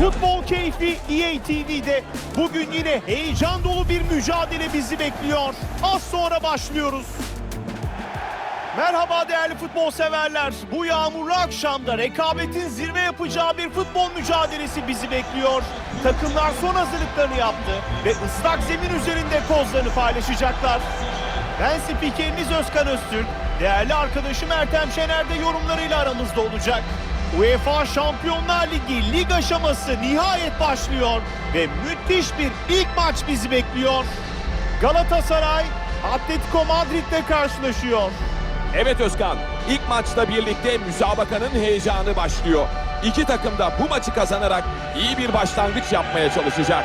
Futbol keyfi EA TV'de. Bugün yine heyecan dolu bir mücadele bizi bekliyor. Az sonra başlıyoruz. Merhaba değerli futbol severler. Bu yağmurlu akşamda rekabetin zirve yapacağı bir futbol mücadelesi bizi bekliyor. Takımlar son hazırlıklarını yaptı ve ıslak zemin üzerinde kozlarını paylaşacaklar. Ben spikeriniz Özkan Öztürk. Değerli arkadaşım Ertem Şener de yorumlarıyla aramızda olacak. UEFA Şampiyonlar Ligi lig aşaması nihayet başlıyor ve müthiş bir ilk maç bizi bekliyor. Galatasaray Atletico Madrid'le karşılaşıyor. Evet Özkan, ilk maçla birlikte müsabakanın heyecanı başlıyor. İki takım da bu maçı kazanarak iyi bir başlangıç yapmaya çalışacak.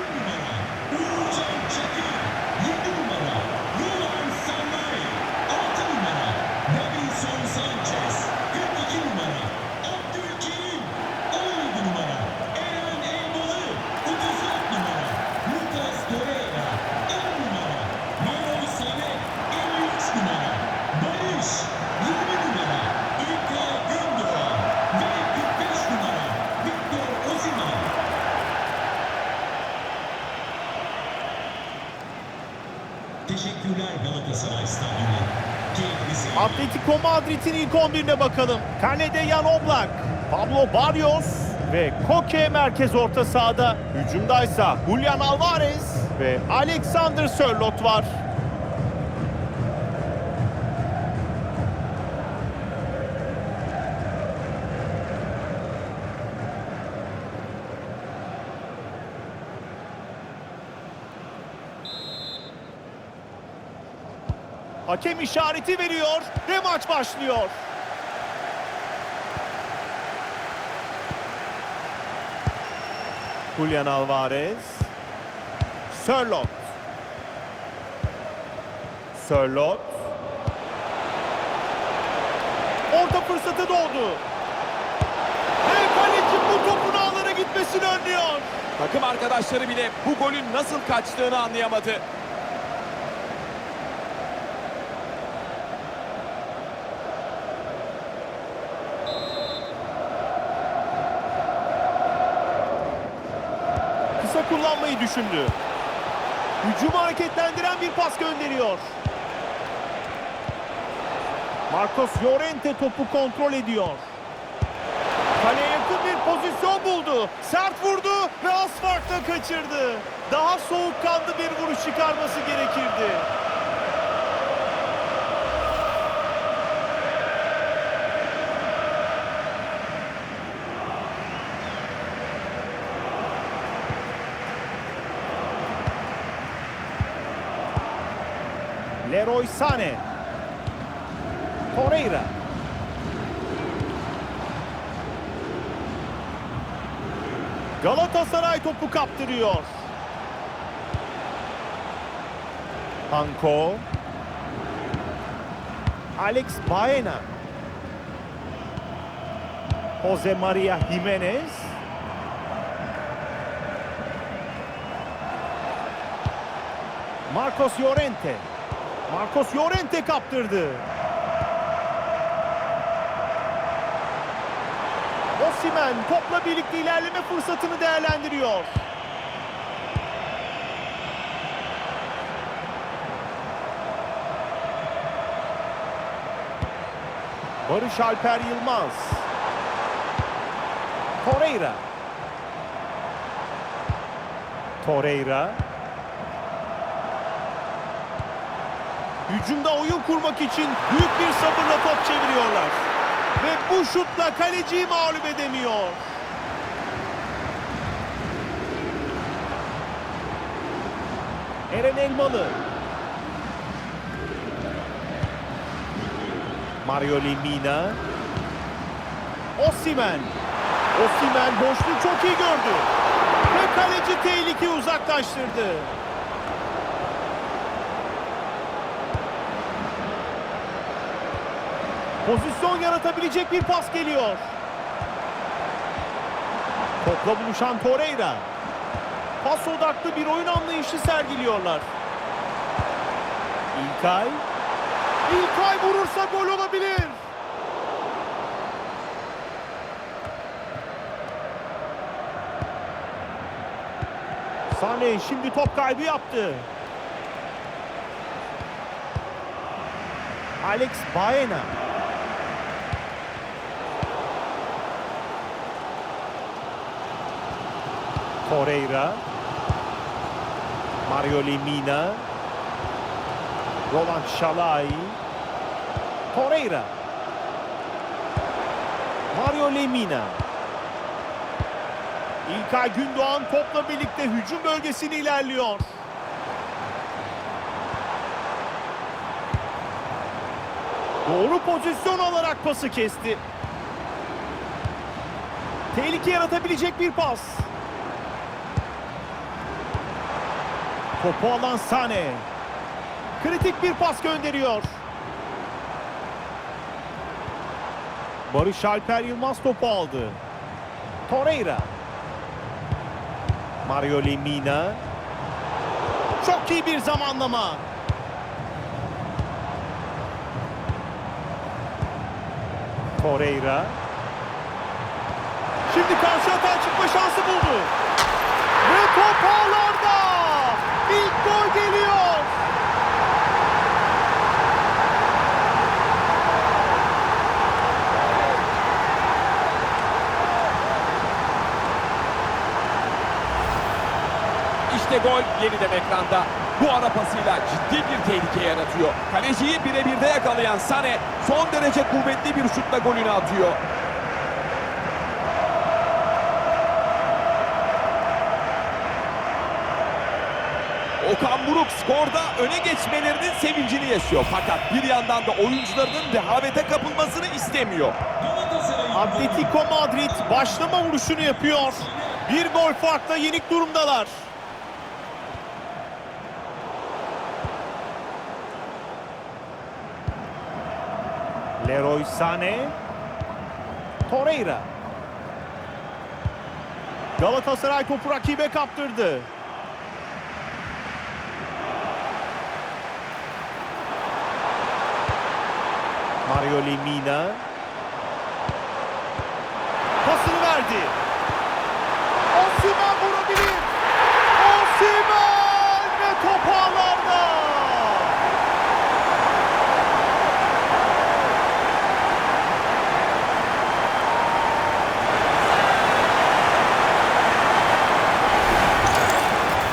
Atletico Madrid'in ilk 11'ine bakalım. Kalede Jan Oblak, Pablo Barrios ve Koke merkez orta sahada. Hücumdaysa Julian Alvarez ve Alexander Sörloth var. Hakem işareti veriyor ve maç başlıyor. Julian Alvarez. Sörloth. Sörloth. Orta fırsatı doğdu. Ve kaleci bu topun ağlara gitmesini önlüyor. Takım arkadaşları bile bu golün nasıl kaçtığını anlayamadı. Kullanmayı düşündü. Hücumu hareketlendiren bir pas gönderiyor. Marcos Llorente topu kontrol ediyor. Kaleye yakın bir pozisyon buldu. Sert vurdu ve az farkla kaçırdı. Daha soğukkanlı bir vuruş çıkarması gerekirdi. Leroy Sané. Torreira. Galatasaray topu kaptırıyor. Hanko. Alex Baena. Jose Maria Jimenez. Marcos Llorente. Marcos Llorente kaptırdı. Osimhen topla birlikte ilerleme fırsatını değerlendiriyor. Barış Alper Yılmaz. Torreira. Torreira. Hücumda oyun kurmak için büyük bir sabırla top çeviriyorlar. Ve bu şutla kaleciyi mağlup edemiyor. Eren Elmalı. Mario Lemina. Osimen. Osimen boşluğu çok iyi gördü. Ve kaleci tehlikeyi uzaklaştırdı. Pozisyon yaratabilecek bir pas geliyor. Topla buluşan Torreira. Pas odaklı bir oyun anlayışı sergiliyorlar. İlkay. İlkay vurursa gol olabilir. Sane şimdi top kaybı yaptı. Alex Baena. Torreira. Mario Lemina. Roland Şalay. Torreira. Mario Lemina. İlkay Gündoğan topla birlikte hücum bölgesine ilerliyor. Doğru pozisyon alarak pası kesti. Tehlike yaratabilecek bir pas. Topu alan Sane. Kritik bir pas gönderiyor. Barış Alper Yılmaz topu aldı. Torreira. Mario Lemina. Çok iyi bir zamanlama. Torreira. Şimdi karşı atağa çıkma şansı buldu. Ve top ağlarda. Geliyor. İşte gol yeniden ekranda. Bu ara pasıyla ciddi bir tehlike yaratıyor. Kaleciyi birebirde yakalayan Sane son derece kuvvetli bir şutla golünü atıyor. Okan Buruk skorda öne geçmelerinin sevincini yaşıyor. Fakat bir yandan da oyuncularının rehavete kapılmasını istemiyor. Atletico Madrid başlama vuruşunu yapıyor. Bir gol farkla yenik durumdalar. Leroy Sané. Torreira. Galatasaray topu rakibe kaptırdı. Mario Lemina. Pasını verdi. Osimhen vurabilir. Osimhen ve top ağlarda.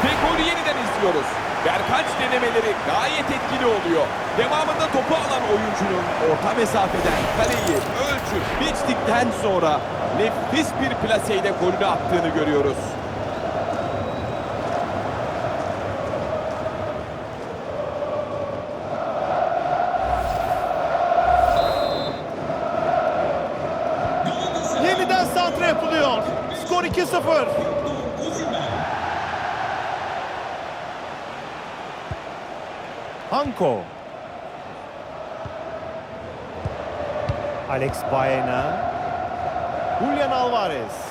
Ve golü yeniden izliyoruz. Berkaç denemeleri gayet etkili oluyor. Devamında topu alan oyuncunun orta mesafeden kaleyi ölçüp biçtikten sonra nefis bir plaseyle golünü attığını görüyoruz. Yeniden santra yapılıyor. Skor 2-0. Hanko. Alex Baena. Julian Alvarez.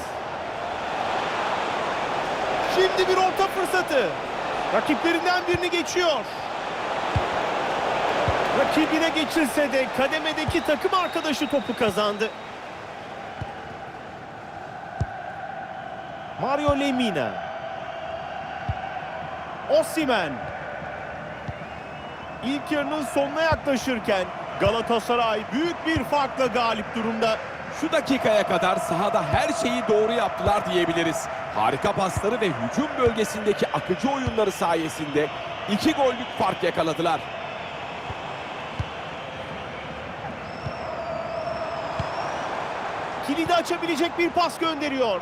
Şimdi bir orta fırsatı. Rakiplerinden birini geçiyor. Rakibine geçilse de kademedeki takım arkadaşı topu kazandı. Mario Lemina. Osimen. İlk yarının sonuna yaklaşırken Galatasaray büyük bir farkla galip durumda. Şu dakikaya kadar sahada her şeyi doğru yaptılar diyebiliriz. Harika pasları ve hücum bölgesindeki akıcı oyunları sayesinde iki gollük fark yakaladılar. kilidi açabilecek bir pas gönderiyor.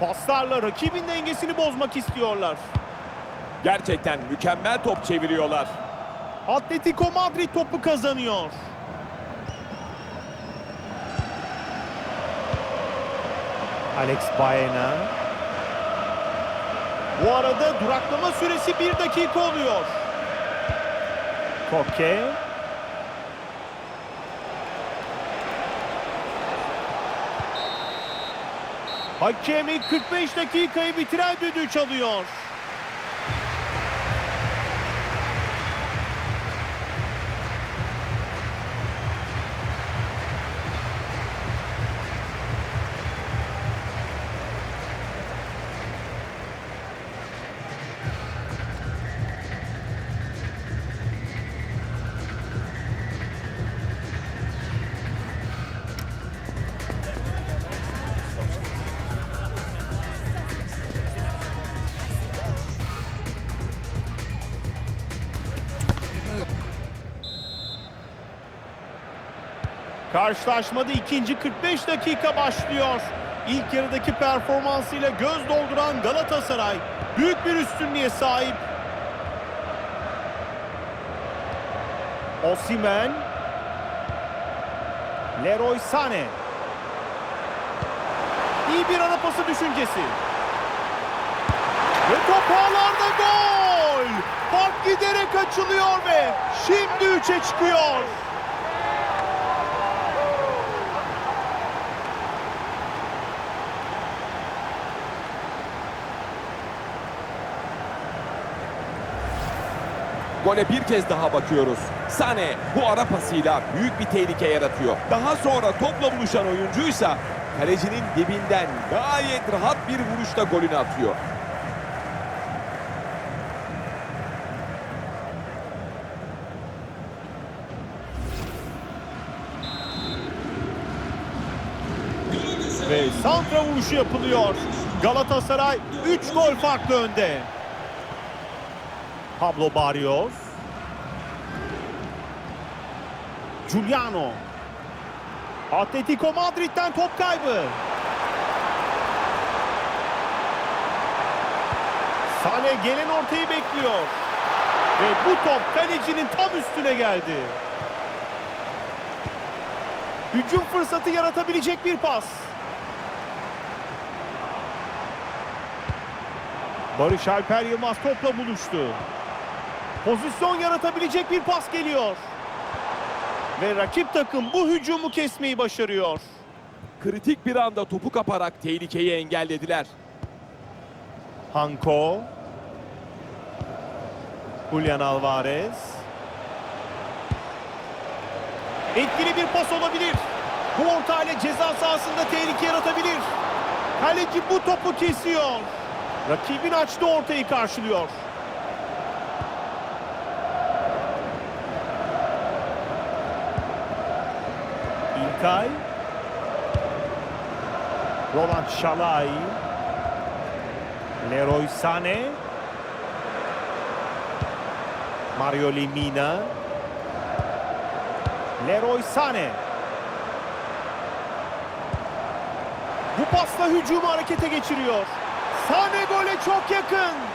Paslarla rakibin dengesini bozmak istiyorlar. Gerçekten mükemmel top çeviriyorlar. Atletico Madrid topu kazanıyor. Alex Baena. Bu arada duraklama süresi bir dakika oluyor. Koke. Hakemi 45 dakikayı bitiren düdüğü çalıyor. Karşılaşmada ikinci 45 dakika başlıyor. İlk yarıdaki performansıyla göz dolduran Galatasaray büyük bir üstünlüğe sahip. Osimen Leroy Sané İyi bir ara pası düşüncesi. Ve top ağlarda gol! Fark giderek açılıyor ve şimdi 3'e çıkıyor. Gole bir kez daha bakıyoruz. Sane bu ara pasıyla büyük bir tehlike yaratıyor. Daha sonra topla buluşan oyuncuysa kalecinin dibinden gayet rahat bir vuruşla golünü atıyor. Ve santra vuruşu yapılıyor. Galatasaray 3 gol farklı önde. Pablo Barrios. Giuliano. Atletico Madrid'den top kaybı. Sane gelen ortayı bekliyor. Ve bu top kalecinin tam üstüne geldi. Hücum fırsatı yaratabilecek bir pas. Barış Alper Yılmaz topla buluştu. Pozisyon yaratabilecek bir pas geliyor. Ve rakip takım bu hücumu kesmeyi başarıyor. Kritik bir anda topu kaparak tehlikeyi engellediler. Hanko. Julian Alvarez. Etkili bir pas olabilir. Bu orta ile ceza sahasında tehlike yaratabilir. Kaleci bu topu kesiyor. Rakibin açtığı ortayı karşılıyor. İlkay. Roland Şalay. Leroy Sané. Mario Lemina. Leroy Sané. Bu pasla hücumu harekete geçiriyor. Sané gole çok yakın.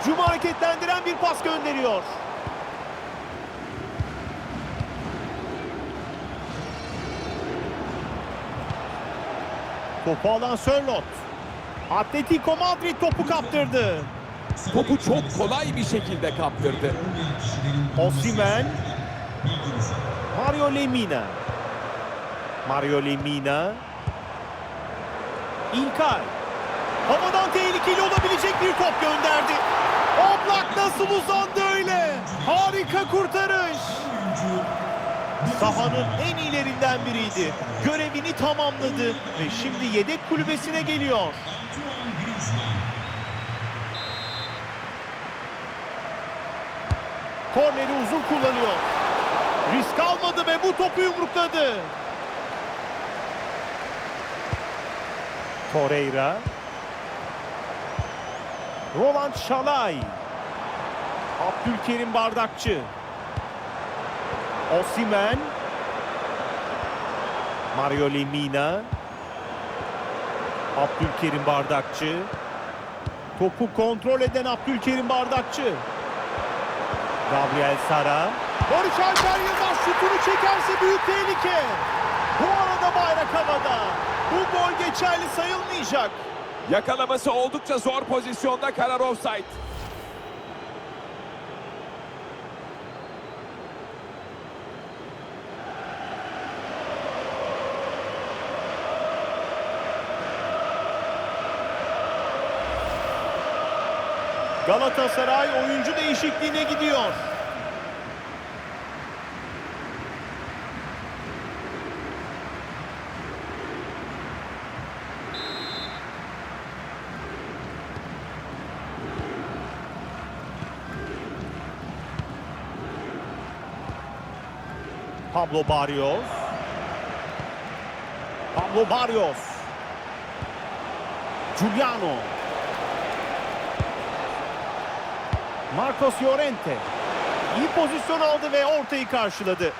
Hücumu hareketlendiren bir pas gönderiyor. Topu alan Sörlot. Atletico Madrid topu kaptırdı. Topu çok kolay bir şekilde kaptırdı. Osimhen. Mario Lemina. Mario Lemina. İlkay. Havadan tehlikeli olabilecek bir top gönderdi. Oblak nasıl uzandı öyle? Harika kurtarış. Sahanın en iyilerinden biriydi. Görevini tamamladı ve şimdi yedek kulübesine geliyor. Korneri uzun kullanıyor. Risk almadı ve bu topu yumrukladı. Torreira. Roland Şalay. Abdülkerim Bardakçı. Osimen. Mario Lemina. Abdülkerim Bardakçı. Topu kontrol eden Abdülkerim Bardakçı. Gabriel Sara. Barış Alper Yılmaz şutunu çekerse büyük tehlike. Bu arada bayrak havada. Bu gol geçerli sayılmayacak. Yakalaması oldukça zor pozisyonda karar offside. Galatasaray oyuncu değişikliğine gidiyor. Pablo Barrios. Pablo Barrios. Giuliano. Marcos Llorente iyi pozisyon aldı ve ortayı karşıladı.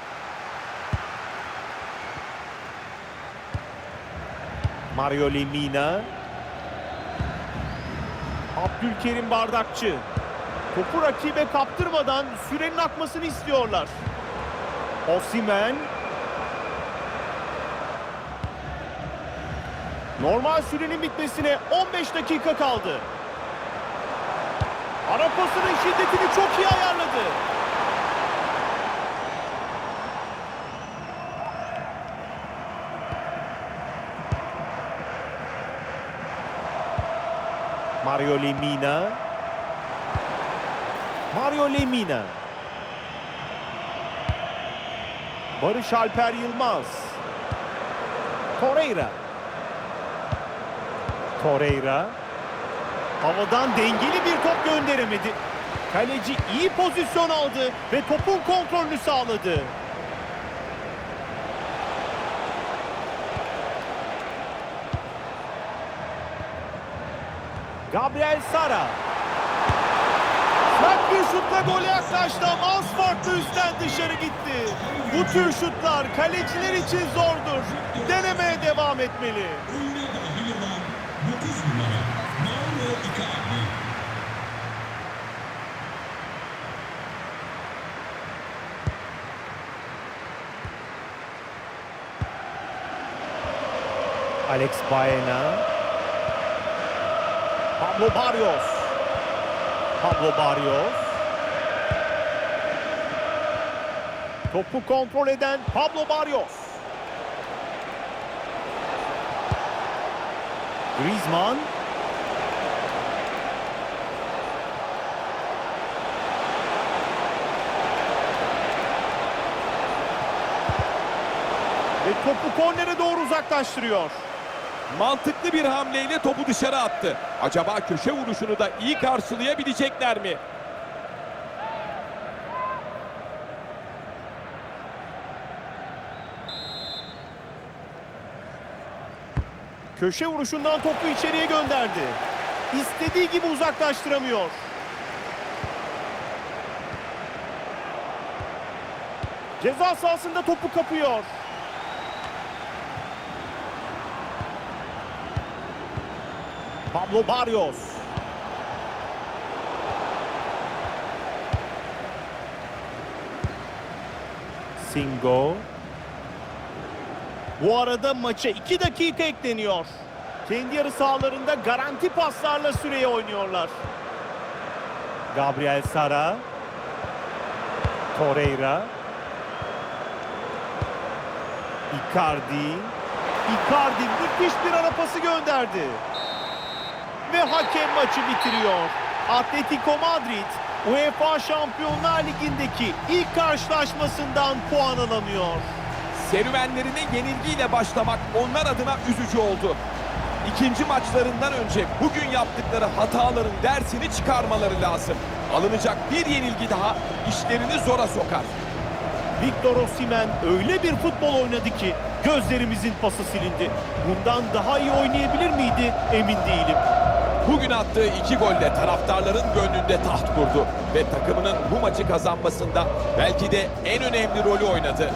Mario Lemina. Abdülkerim Bardakçı. Topu rakibe kaptırmadan sürenin akmasını istiyorlar. Osimen. Normal sürenin bitmesine 15 dakika kaldı. Ara pasının şiddetini çok iyi ayarladı. Mario Lemina. Mario Lemina. Barış Alper Yılmaz. Torreira. Torreira. Havadan dengeli bir top gönderemedi. Kaleci iyi pozisyon aldı ve topun kontrolünü sağladı. Gabriel Sara. Bir şutla gole yaklaştı ama az farklı üstten dışarı gitti. Bu tür şutlar kaleciler için zordur. Denemeye devam etmeli. Oyuna dahil olan 9 numara Mauro Icardi. Alex Baena. Pablo Barrios. Pablo Barrios. Topu kontrol eden Pablo Barrios. Griezmann. Ve topu kornere doğru uzaklaştırıyor. Mantıklı bir hamleyle topu dışarı attı. Acaba köşe vuruşunu da iyi karşılayabilecekler mi? Köşe vuruşundan topu içeriye gönderdi. İstediği gibi uzaklaştıramıyor. Ceza sahasında topu kapıyor. Pablo Barrios. Singo. Bu arada maça 2 dakika ekleniyor. Kendi yarı sahalarında garanti paslarla süreye oynuyorlar. Gabriel Sara. Torreira. Icardi. Icardi müthiş bir ara pası gönderdi. Ve hakem maçı bitiriyor. Atletico Madrid UEFA Şampiyonlar Ligi'ndeki ilk karşılaşmasından puan alamıyor. Serüvenlerine yenilgiyle başlamak onlar adına üzücü oldu. İkinci maçlarından önce bugün yaptıkları hataların dersini çıkarmaları lazım. Alınacak bir yenilgi daha işlerini zora sokar. Victor Osimhen öyle bir futbol oynadı ki gözlerimizin pası silindi. Bundan daha iyi oynayabilir miydi emin değilim. Bugün attığı iki golle taraftarların gönlünde taht kurdu ve takımının bu maçı kazanmasında belki de en önemli rolü oynadı.